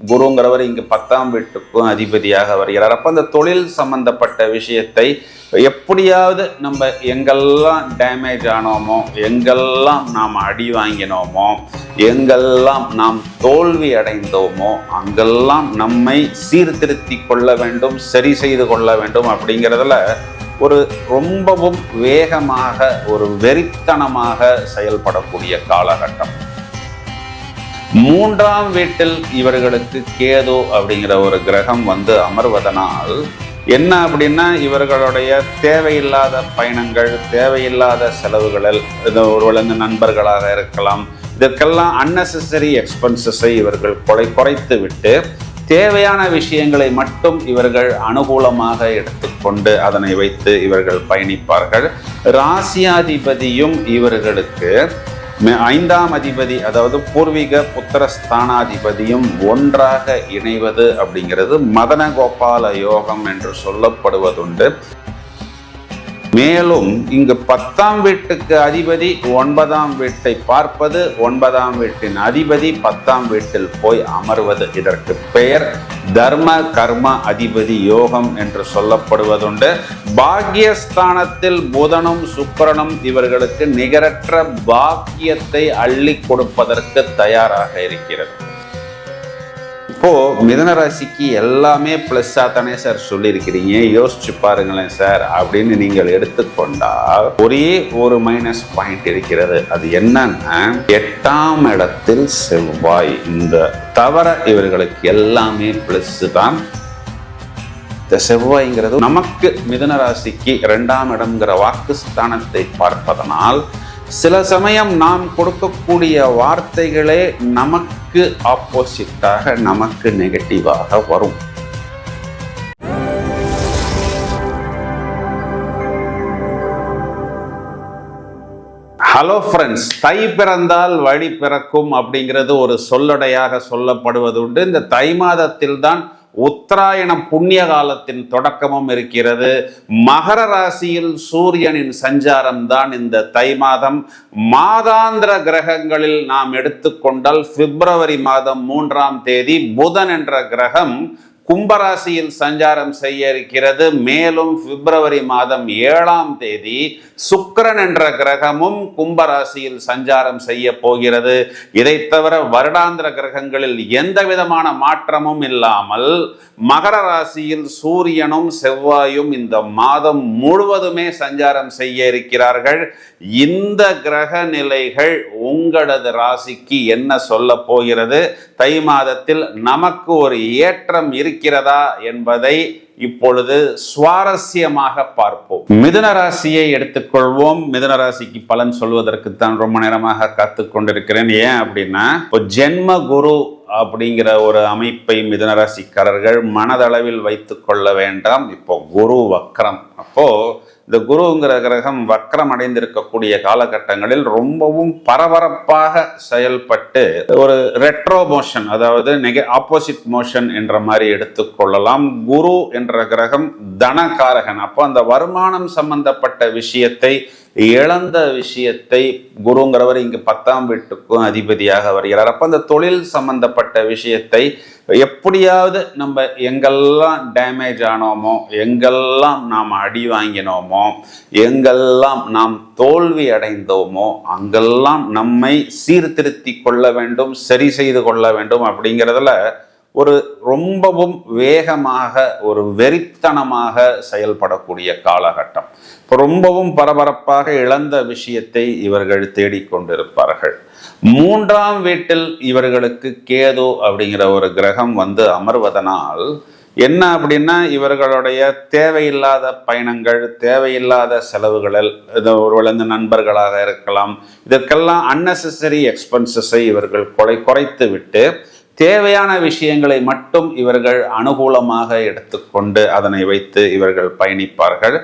குருங்கிறவர் இங்கு பத்தாம் வீட்டுக்கும் அதிபதியாக வருகிறார். அப்போ அந்த தொழில் சம்பந்தப்பட்ட விஷயத்தை எப்படியாவது நம்ம எங்கெல்லாம் டேமேஜ் ஆனோமோ எங்கெல்லாம் நாம் அடி வாங்கினோமோ எங்கெல்லாம் நாம் தோல்வி அடைந்தோமோ அங்கெல்லாம் நம்மை சீர்திருத்தி கொள்ள வேண்டும் சரி செய்து கொள்ள வேண்டும் அப்படிங்கிறதுல ஒரு ரொம்பவும் வேகமாக ஒரு வெறித்தனமாக செயல்படக்கூடிய காலகட்டம். மூன்றாம் வீட்டில் இவர்களுக்கு கேது அப்படிங்கிற ஒரு கிரகம் வந்து அமர்வதனால் என்ன அப்படின்னா இவர்களுடைய தேவையில்லாத பயணங்கள் தேவையில்லாத செலவுகளில் இது ஒருவேளை நண்பர்களாக இருக்கலாம். இதற்கெல்லாம் அன்னெசரி எக்ஸ்பென்சஸை இவர்கள் குறை குறைத்து விட்டு தேவையான விஷயங்களை மட்டும் இவர்கள் அனுகூலமாக எடுத்துக்கொண்டு அதனை வைத்து இவர்கள் பயணிப்பார்கள். ராசியாதிபதியும் இவர்களுக்கு ஐந்தாம் அதிபதி அதாவது பூர்வீக புத்திர ஸ்தானாதிபதியும் ஒன்றாக இணைவது அப்படிங்கிறது மதன கோபால யோகம் என்று சொல்லப்படுவதுண்டு. மேலும் இங்கு பத்தாம் வீட்டுக்கு அதிபதி ஒன்பதாம் வீட்டை பார்ப்பது ஒன்பதாம் வீட்டின் அதிபதி பத்தாம் வீட்டில் போய் அமர்வது. இதற்கு பெயர் தர்ம கர்ம அதிபதி யோகம் என்று சொல்லப்படுவதுண்டு. பாக்கியஸ்தானத்தில் புதனும் சுக்கரனும் இவர்களுக்கு நிகரற்ற பாக்கியத்தை அள்ளி கொடுப்பதற்கு தயாராக இருக்கிறது. இப்போ மிதன ராசிக்கு எல்லாமே ப்ளஸ்ஸாக தானே சார் சொல்லியிருக்கிறீங்க. யோசிச்சு பாருங்களேன் சார் அப்படின்னு நீங்கள் எடுத்துக்கொண்டால் ஒரே ஒரு மைனஸ் பாயிண்ட் இருக்கிறது. அது என்னன்னா எட்டாம் இடத்தில் செவ்வாய். இந்த தவிர இவர்களுக்கு எல்லாமே ப்ளஸ்ஸு தான். இந்த செவ்வாய்ங்கிறது நமக்கு மிதன ராசிக்கு இரண்டாம் இடம்ங்கிற வாக்குஸ்தானத்தை பார்ப்பதனால் சில சமயம் நாம் கொடுக்கக்கூடிய வார்த்தைகளே நமக்கு ஆப்போசிட்டாக நமக்கு நெகட்டிவாக வரும். ஹலோ ஃப்ரெண்ட்ஸ் தை பிறந்தால் வழி பிறக்கும் அப்படிங்கிறது ஒரு சொல்லடையாக சொல்லப்படுவது உண்டு. இந்த தை மாதத்தில் தான் உத்தராயணம் புண்ணிய காலத்தின் தொடக்கமும் இருக்கிறது. மகர ராசியில் சூரியனின் சஞ்சாரம் தான் இந்த தை மாதம். மாதாந்திர கிரகங்களில் நாம் எடுத்துக்கொண்டால் பிப்ரவரி மாதம் மூன்றாம் தேதி புதன் என்ற கிரகம் கும்பராசியில் சஞ்சாரம் செய்ய இருக்கிறது. மேலும் பிப்ரவரி மாதம் ஏழாம் தேதி சுக்கிரன் என்ற கிரகமும் கும்பராசியில் சஞ்சாரம் செய்ய போகிறது. இதை தவிர வருடாந்திர கிரகங்களில் எந்த விதமான மாற்றமும் இல்லாமல் மகர ராசியில் சூரியனும் செவ்வாயும் இந்த மாதம் முழுவதுமே சஞ்சாரம் செய்ய இருக்கிறார்கள். இந்த கிரக நிலைகள் உங்களது ராசிக்கு என்ன சொல்ல போகிறது? தை மாதத்தில் நமக்கு ஒரு ஏற்றம் இருக்கிறதா என்பதை இப்பொழுது சுவாரஸ்யமாக பார்ப்போம். மிதுன ராசியை எடுத்துக்கொள்வோம். மிதுன ராசிக்கு பலன் சொல்வதற்கு தான் ரொம்ப நேரமாக காத்து கொண்டிருக்கிறேன். ஏன் அப்படின்னா இப்போ ஜென்ம குரு அப்படிங்கிற ஒரு அமைப்பை மிதுனராசிக்காரர்கள் மனதளவில் வைத்துக் கொள்ள வேண்டாம். இப்போ குரு வக்ரம். அப்போ இந்த குருங்கிற கிரகம் வக்ரம் அடைந்திருக்கக்கூடிய காலகட்டங்களில் ரொம்பவும் பரபரப்பாக செயல்பட்டு ஒரு ரெட்ரோ மோஷன் அதாவது நெக ஆப்போசிட் மோஷன் என்ற மாதிரி எடுத்துக்கொள்ளலாம் குரு என்ற என்ற கிரகம் தனகாரகன். அப்போ அந்த வருமானம் சம்பந்தப்பட்ட விஷயத்தை இழந்த விஷயத்தை குருங்கிறவர் இங்கு பத்தாம் வீட்டுக்கும் அதிபதியாக வருகிறார். அப்போ அந்த தொழில் சம்பந்தப்பட்ட விஷயத்தை எப்படியாவது நம்ம எங்கெல்லாம் டேமேஜ் ஆனோமோ எங்கெல்லாம் நாம் அடி வாங்கினோமோ எங்கெல்லாம் நாம் தோல்வி அடைந்தோமோ அங்கெல்லாம் நம்மை சீர்திருத்தி கொள்ள வேண்டும் சரி செய்து கொள்ள வேண்டும் அப்படிங்கிறதுல ஒரு ரொம்பவும் வேகமாக ஒரு வெறித்தனமாக செயல்படக்கூடிய காலகட்டம். இப்போ ரொம்பவும் பரபரப்பாக இழந்த விஷயத்தை இவர்கள் தேடிக்கொண்டிருப்பார்கள். மூன்றாம் வீட்டில் இவர்களுக்கு கேது அப்படிங்கிற ஒரு கிரகம் வந்து அமர்வதனால் என்ன அப்படின்னா இவர்களுடைய தேவையில்லாத பயணங்கள் தேவையில்லாத செலவுகளில் இது ஒருவேளை இந்த நண்பர்களாக இருக்கலாம் இதற்கெல்லாம் அன்னெசரி எக்ஸ்பென்சஸை இவர்கள் கொலை குறைத்து விட்டு தேவையான விஷயங்களை மட்டும் இவர்கள் அனுகூலமாக எடுத்துக்கொண்டு அதனை வைத்து இவர்கள் பயணிப்பார்கள்.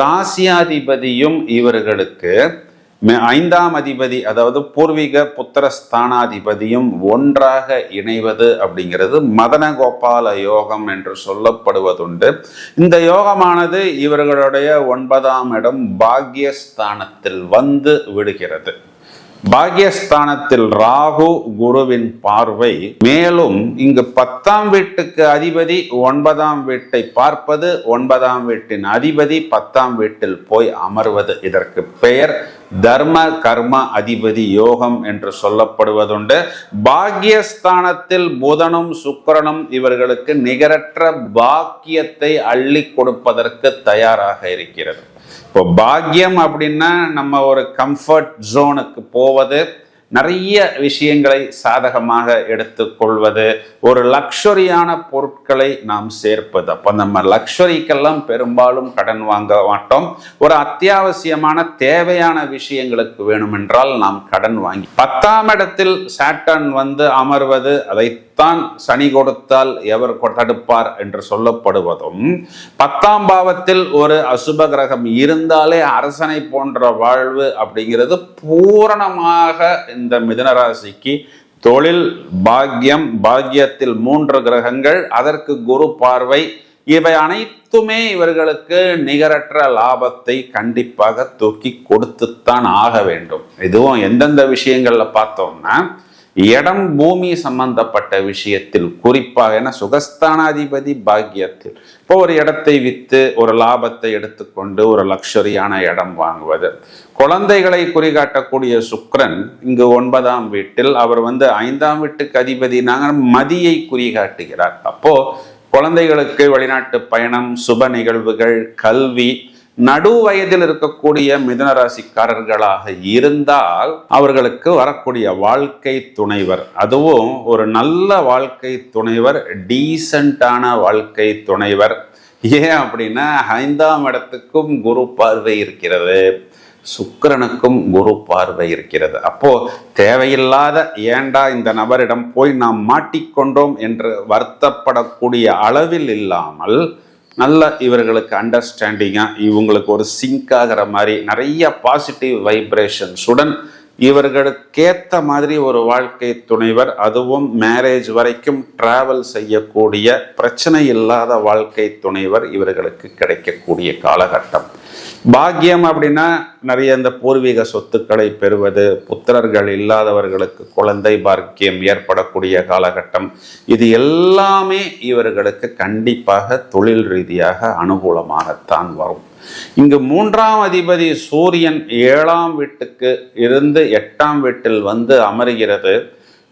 ராசியாதிபதியும் இவர்களுக்கு ஐந்தாம் அதிபதி அதாவது பூர்வீக புத்திர ஸ்தானாதிபதியும் ஒன்றாக இணைவது அப்படிங்கிறது மதன கோபால யோகம் என்று சொல்லப்படுவதுண்டு. இந்த யோகமானது இவர்களுடைய ஒன்பதாம் இடம் பாக்யஸ்தானத்தில் வந்து விடுகிறது. பாக்யஸ்தானத்தில் ராகு குருவின் பார்வை. மேலும் இங்கு பத்தாம் வீட்டுக்கு அதிபதி ஒன்பதாம் வீட்டை பார்ப்பது ஒன்பதாம் வீட்டின் அதிபதி பத்தாம் வீட்டில் போய் அமர்வது. இதற்கு பெயர் தர்ம கர்ம அதிபதி யோகம் என்று சொல்லப்படுவதுண்டு. பாக்யஸ்தானத்தில் புதனும் சுக்கரனும் இவர்களுக்கு நிகரற்ற பாக்கியத்தை அள்ளி கொடுப்பதற்கு தயாராக இருக்கிறது. இப்போ பாக்கியம் அப்படின்னா நம்ம ஒரு கம்ஃபர்ட் ஜோனுக்கு போவது நிறைய விஷயங்களை சாதகமாக எடுத்துக்கொள்வது ஒரு லக்ஷரியான பொருட்களை நாம் சேர்ப்பது. அப்போ நம்ம லக்ஷரிக்கெல்லாம் பெரும்பாலும் கடன் வாங்க மாட்டோம். ஒரு அத்தியாவசியமான தேவையான விஷயங்களுக்கு வேணுமென்றால் நாம் கடன் வாங்கி பத்தாம் இடத்தில் சாட்டன் வந்து அமர்வது அதைத்தான் சனி கொடுத்தால் எவர் தடுப்பார் என்று சொல்லப்படுவதும் பத்தாம் பாவத்தில் ஒரு அசுப கிரகம் இருந்தாலே அரசனை போன்ற வாழ்வு அப்படிங்கிறது பூரணமாக இந்த மிதனராசிக்கு தொழில் பாக்கியம் பாக்கியத்தில் மூன்று கிரகங்கள் அதற்கு குரு பார்வை. இவை அனைத்துமே இவர்களுக்கு நிகரற்ற லாபத்தை கண்டிப்பாக தூக்கி கொடுத்துத்தான் ஆக வேண்டும். இதுவும் எந்தெந்த விஷயங்கள்ல பார்த்தோம்னா இடம் பூமி சம்பந்தப்பட்ட விஷயத்தில் குறிப்பாக என சுகஸ்தானாதிபதி பாக்கியத்தில். இப்போ ஒரு இடத்தை விற்று ஒரு லாபத்தை எடுத்துக்கொண்டு ஒரு லக்ஷரியான இடம் வாங்குவது. குழந்தைகளை குறிகாட்டக்கூடிய சுக்ரன் இங்கு ஒன்பதாம் வீட்டில் அவர் வந்து ஐந்தாம் வீட்டுக்கு அதிபதி நாங்கள் மதியை குறிகாட்டுகிறார். அப்போ குழந்தைகளுக்கு வெளிநாட்டு பயணம் சுப நிகழ்வுகள் கல்வி நடு வயதில் இருக்கக்கூடிய மிதனராசிக்காரர்களாக இருந்தால் அவர்களுக்கு வரக்கூடிய வாழ்க்கை துணைவர். அதுவும் ஒரு நல்ல வாழ்க்கை துணைவர் டீசண்டான வாழ்க்கை துணைவர். ஏன் அப்படின்னா ஐந்தாம் இடத்துக்கும் குரு பார்வை இருக்கிறது. சுக்கரனுக்கும் குரு பார்வை இருக்கிறது. அப்போ தேவையில்லாத ஏண்டா இந்த நபரிடம் போய் நாம் மாட்டிக்கொண்டோம் என்று வருத்தப்படக்கூடிய அளவில் இல்லாமல் நல்ல இவர்களுக்கு அண்டர்ஸ்டாண்டிங்காக இவங்களுக்கு ஒரு சிங்க் ஆகிற மாதிரி நிறைய பாசிட்டிவ் வைப்ரேஷன்ஸுடன் இவர்களுக்கேத்த மாதிரி ஒரு வாழ்க்கை துணைவர் அதுவும் மேரேஜ் வரைக்கும் டிராவல் செய்யக்கூடிய பிரச்சனை இல்லாத வாழ்க்கை துணைவர் இவர்களுக்கு கிடைக்கக்கூடிய காலகட்டம். பாக்கியம் அப்படின்னா நிறைய இந்த பூர்வீக சொத்துக்களை பெறுவது புத்திரர்கள் இல்லாதவர்களுக்கு குழந்தை பாக்கியம் ஏற்படக்கூடிய காலகட்டம். இது எல்லாமே இவர்களுக்கு கண்டிப்பாக தொழில் ரீதியாக அனுகூலமாகத்தான் வரும். இங்கு மூன்றாம் அதிபதி சூரியன் ஏழாம் வீட்டுக்கு இருந்து எட்டாம் வீட்டில் வந்து அமருகிறது.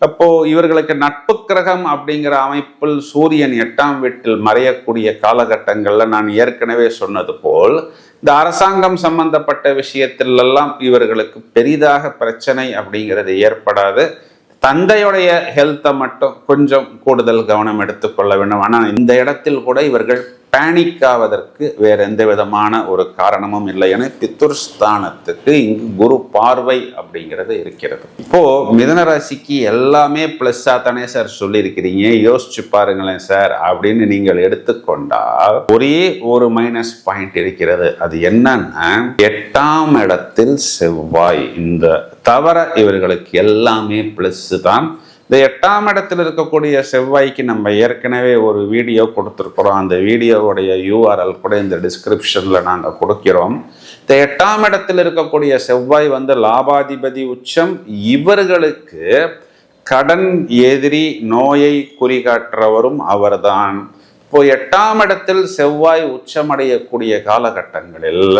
அப்போ இவர்களுக்கு நட்பு கிரகம் அப்படிங்கிற அமைப்பில் சூரியன் எட்டாம் வீட்டில் மறையக்கூடிய காலகட்டங்களில் நான் ஏற்கனவே சொன்னது போல் இந்த அரசாங்கம் சம்பந்தப்பட்ட விஷயத்திலெல்லாம் இவர்களுக்கு பெரிதாக பிரச்சனை அப்படிங்கிறது ஏற்படாது. தந்தையுடைய ஹெல்த்தை மட்டும் கொஞ்சம் கூடுதல் கவனம் எடுத்துக்கொள்ள வேண்டும். ஆனால் இந்த இடத்தில் கூட இவர்கள் பேனிக் ஆவதற்கு வேற எந்த விதமான ஒரு காரணமும் இல்லை என பித்துர்ஸ்தானத்துக்கு இங்கு குரு பார்வை அப்படிங்கிறது இருக்கிறது. இப்போ மிதனராசிக்கு எல்லாமே பிளஸ்ஸா தானே சார் சொல்லியிருக்கிறீங்க. யோசிச்சு பாருங்களேன் சார் அப்படின்னு நீங்கள் எடுத்துக்கொண்டால் ஒரே ஒரு மைனஸ் பாயிண்ட் இருக்கிறது. அது என்னன்னா எட்டாம் இடத்தில் செவ்வாய். இந்த தவிர இவர்களுக்கு எல்லாமே பிளஸ் தான். இந்த எட்டாம் இடத்தில் இருக்கக்கூடிய செவ்வாய்க்கு நம்ம ஏற்கனவே ஒரு வீடியோ கொடுத்துருக்குறோம். அந்த வீடியோவுடைய யூஆர்எல் கூட இந்த டிஸ்கிரிப்ஷனில் நாங்கள் கொடுக்கிறோம். இந்த எட்டாம் இடத்தில் இருக்கக்கூடிய செவ்வாய் வந்து லாபாதிபதி உச்சம். இவர்களுக்கு கடன் எதிரி நோயை குறிகாட்டுறவரும் அவர்தான். இப்போ எட்டாம் இடத்தில் செவ்வாய் உச்சமடையக்கூடிய காலகட்டங்களில்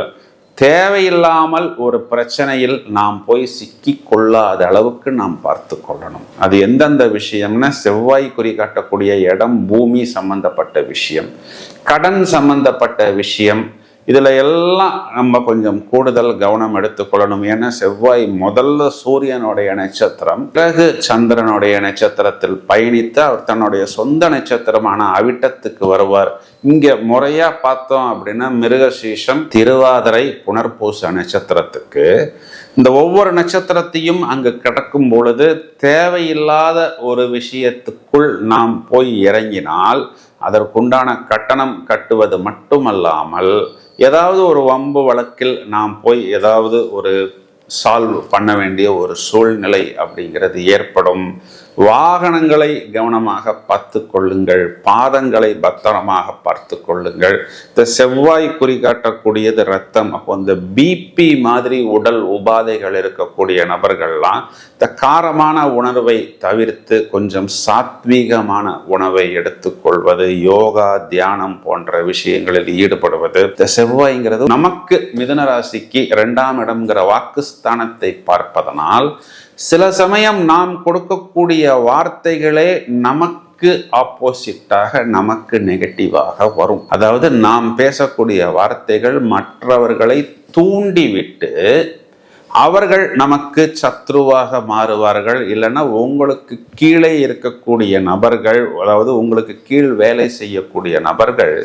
தேவையில்லாமல் ஒரு பிரச்சனையில் நாம் போய் சிக்கி கொள்ளாத அளவுக்கு நாம் பார்த்து கொள்ளணும். அது எந்தெந்த விஷயம்னா செவ்வாய் குறி காட்டக்கூடிய இடம் பூமி சம்பந்தப்பட்ட விஷயம். கடன் சம்பந்தப்பட்ட விஷயம் இதில் எல்லாம் நம்ம கொஞ்சம் கூடுதல் கவனம் எடுத்துக்கொள்ளணும் ஏன்னா செவ்வாய் முதல்ல சூரியனுடைய நட்சத்திரம் பிறகு சந்திரனுடைய நட்சத்திரத்தில் பயணித்து அவர் தன்னுடைய சொந்த நட்சத்திரமான அவிட்டத்துக்கு வருவார். இங்கே முறையாக பார்த்தோம் அப்படின்னா மிருகசீஷம் திருவாதிரை புனர்பூச நட்சத்திரத்துக்கு. இந்த ஒவ்வொரு நட்சத்திரத்தையும் அங்கு கிடக்கும் பொழுது தேவையில்லாத ஒரு விஷயத்துக்குள் நாம் போய் இறங்கினால் அதற்குண்டான கட்டணம் கட்டுவது மட்டுமல்லாமல் ஏதாவது ஒரு வம்பு வழக்கில் நாம் போய் ஏதாவது ஒரு சால்வ் பண்ண வேண்டிய ஒரு சூழ்நிலை அப்படிங்கிறது ஏற்படும். வாகனங்களை கவனமாக பார்த்து கொள்ளுங்கள். பாதங்களை பத்திரமாக பார்த்து கொள்ளுங்கள். இந்த செவ்வாய் குறிகாட்டக்கூடியது ரத்தம் அப்போ இந்த பிபி மாதிரி உடல் உபாதைகள் இருக்கக்கூடிய நபர்கள்லாம் இந்த காரமான உணர்வை தவிர்த்து கொஞ்சம் சாத்வீகமான உணவை எடுத்துக்கொள்வது யோகா தியானம் போன்ற விஷயங்களில் ஈடுபடுவது இந்த செவ்வாய்ங்கிறது நமக்கு மிதுன ராசிக்கு இரண்டாம் இடம்ங்கிற வாக்குஸ்தானத்தை பார்ப்பதனால் சில சமயம் நாம் கொடுக்கக்கூடிய வார்த்தைகளே நமக்கு ஆப்போசிட்டாக நமக்கு நெகட்டிவாக வரும். அதாவது நாம் பேசக்கூடிய வார்த்தைகள் மற்றவர்களை தூண்டிவிட்டு அவர்கள் நமக்கு சத்ருவாக மாறுவார்கள் இல்லைன்னா உங்களுக்கு கீழே இருக்கக்கூடிய நபர்கள் அதாவது உங்களுக்கு கீழ் வேலை செய்யக்கூடிய நபர்கள்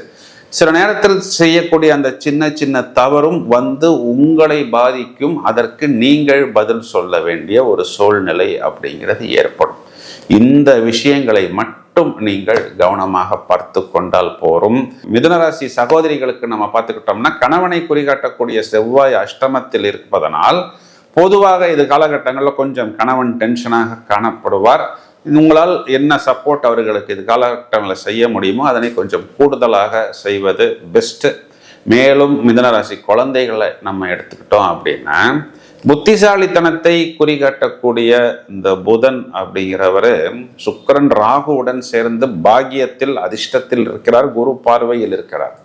சில நேரத்தில் செய்யக்கூடிய அந்த சின்ன சின்ன தவறும் வந்து உங்களை பாதிக்கும் அதற்கு நீங்கள் பதில் சொல்ல வேண்டிய ஒரு சூழ்நிலை அப்படிங்கிறது ஏற்படும். இந்த விஷயங்களை மட்டும் நீங்கள் கவனமாக பார்த்து கொண்டால் போரும். மிதுனராசி சகோதரிகளுக்கு நம்ம பார்த்துக்கிட்டோம்னா கணவனை குறிகாட்டக்கூடிய செவ்வாய் அஷ்டமத்தில் இருப்பதனால் பொதுவாக இது காலகட்டங்களில் கொஞ்சம் கணவன் டென்ஷனாக காணப்படுவார். உங்களால் என்ன சப்போர்ட் அவர்களுக்கு இது காலகட்டங்களில் செய்ய முடியுமோ அதனை கொஞ்சம் கூடுதலாக செய்வது பெஸ்ட்டு மேலும் மிதனராசி குழந்தைகளை நம்ம எடுத்துக்கிட்டோம் அப்படின்னா புத்திசாலித்தனத்தை குறிகாட்டக்கூடிய இந்த புதன் அப்படிங்கிறவர் சுக்கரன் ராகுவுடன் சேர்ந்து பாகியத்தில் அதிர்ஷ்டத்தில் இருக்கிறார். குரு பார்வையில் இருக்கிறார்.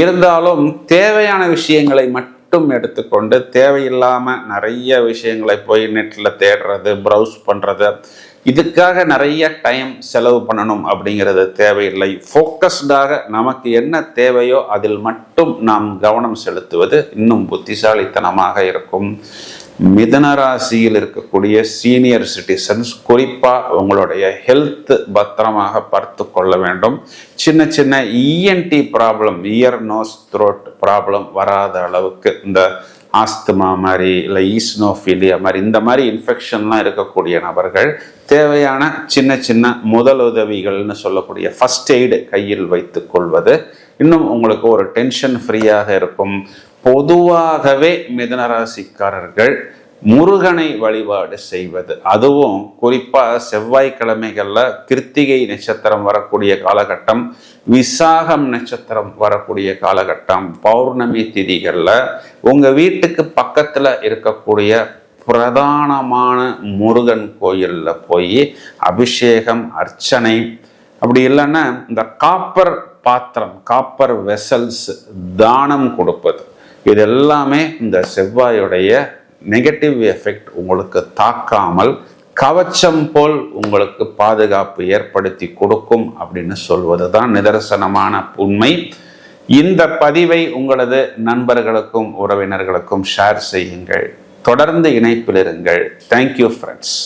இருந்தாலும் தேவையான விஷயங்களை மட்டும் எடுத்துக்கொண்டு தேவையில்லாமல் நிறைய விஷயங்களை போய் நெட்டில் தேடுறது ப்ரௌஸ் பண்ணுறது இதுக்காக நிறைய டைம் செலவு பண்ணணும் அப்படிங்கிறது தேவையில்லை. ஃபோக்கஸ்டாக நமக்கு என்ன தேவையோ அதில் மட்டும் நாம் கவனம் செலுத்துவது இன்னும் புத்திசாலித்தனமாக இருக்கும். மிதன ராசியில் இருக்கக்கூடிய சீனியர் சிட்டிசன்ஸ் குறிப்பாக உங்களுடைய ஹெல்த் பத்திரமாக பார்த்து கொள்ள வேண்டும். சின்ன சின்ன ENT problem ear nose throat problem வராத அளவுக்கு இந்த ஆஸ்துமா மாதிரி இல்லை ஈஸ்னோஃபீலியா மாதிரி இந்த மாதிரி இன்ஃபெக்ஷன்லாம் இருக்கக்கூடிய நபர்கள் தேவையான சின்ன சின்ன முதலுதவிகள்னு சொல்லக்கூடிய ஃபஸ்ட் எய்டு கையில் வைத்து கொள்வது இன்னும் உங்களுக்கு ஒரு டென்ஷன் ஃப்ரீயாக இருக்கும். பொதுவாகவே மிதனராசிக்காரர்கள் முருகனை வழிபாடு செய்வது. அதுவும் குறிப்பாக செவ்வாய்க்கிழமைகளில் கிருத்திகை நட்சத்திரம் வரக்கூடிய காலகட்டம் விசாகம் நட்சத்திரம் வரக்கூடிய காலகட்டம் பௌர்ணமி திதிகளில் உங்கள் வீட்டுக்கு பக்கத்தில் இருக்கக்கூடிய பிரதானமான முருகன் கோயிலில் போய் அபிஷேகம் அர்ச்சனை அப்படி இல்லைன்னா இந்த காப்பர் பாத்திரம் காப்பர் வெசல்ஸ் தானம் கொடுப்பது. இது எல்லாமே இந்த செவ்வாயுடைய நெகட்டிவ் எஃபெக்ட் உங்களுக்கு தாக்காமல் கவச்சம் போல் உங்களுக்கு பாதுகாப்பு ஏற்படுத்தி கொடுக்கும் அப்படின்னு சொல்வது தான் நிதர்சனமான உண்மை. இந்த பதிவை உங்களது நண்பர்களுக்கும் உறவினர்களுக்கும் ஷேர் செய்யுங்கள். தொடர்ந்து இணைப்பில் இருங்கள். Thank you friends